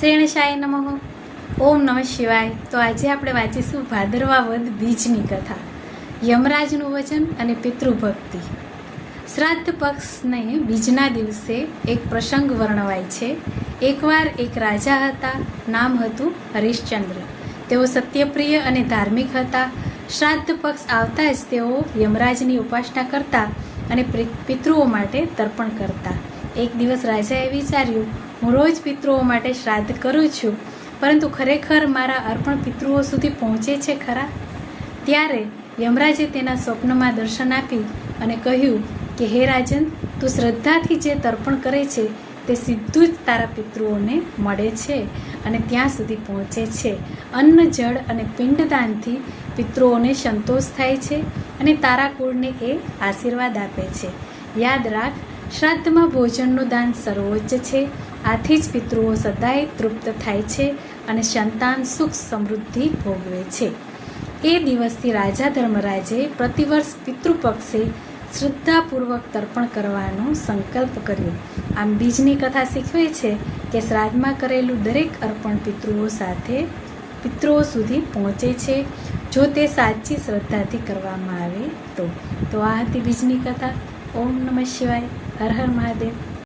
શ્રેણશાય નમઃ. ઓમ નમઃ શિવાય. તો આજે આપણે વાંચીશું ભાદરવા વદ બીજની કથા. યમરાજનું વચન અને પિતૃભક્તિ. શ્રાદ્ધ પક્ષને બીજના દિવસે એક પ્રસંગ વર્ણવાય છે. એકવાર એક રાજા હતા, નામ હતું હરિશ્ચંદ્ર. તેઓ સત્યપ્રિય અને ધાર્મિક હતા. શ્રાદ્ધ પક્ષ આવતા જ તેઓ યમરાજની ઉપાસના કરતા અને પિતૃઓ માટે તર્પણ કરતા. એક દિવસ રાજાએ વિચાર્યું હું રોજ પિતૃઓ માટે શ્રાદ્ધ કરું છું, પરંતુ ખરેખર મારા અર્પણ પિતૃઓ સુધી પહોંચે છે ખરા? ત્યારે યમરાજે તેના સ્વપ્નમાં દર્શન આપી અને કહ્યું કે, હે રાજન, તું શ્રદ્ધાથી જે તર્પણ કરે છે, તે સીધું જ તારા પિતૃઓને મળે છે અને ત્યાં સુધી પહોંચે છે. અન્ન, જળ અને પિંડદાનથી પિતૃઓને સંતોષ થાય છે અને તારા કુળને એ આશીર્વાદ આપે છે. યાદ રાખ, શ્રાદ્ધમાં ભોજનનું દાન સર્વોચ્ચ છે. આથી જ પિતૃઓ સદાય તૃપ્ત થાય છે અને સંતાન સુખ સમૃદ્ધિ ભોગવે છે. એ દિવસથી રાજા ધર્મરાજે પ્રતિવર્ષ પિતૃપક્ષે શ્રદ્ધાપૂર્વક તર્પણ કરવાનો સંકલ્પ કર્યો. આમ બીજની કથા શીખવે છે કે શ્રાદ્ધમાં કરેલું દરેક અર્પણ પિતૃઓ સાથે પિતૃઓ સુધી પહોંચે છે. જો તે સાચી શ્રદ્ધાથી કરવામાં આવે તો. તો આ હતી બીજની કથા. ઓમ નમઃ શિવાય. હર હર મહાદેવ.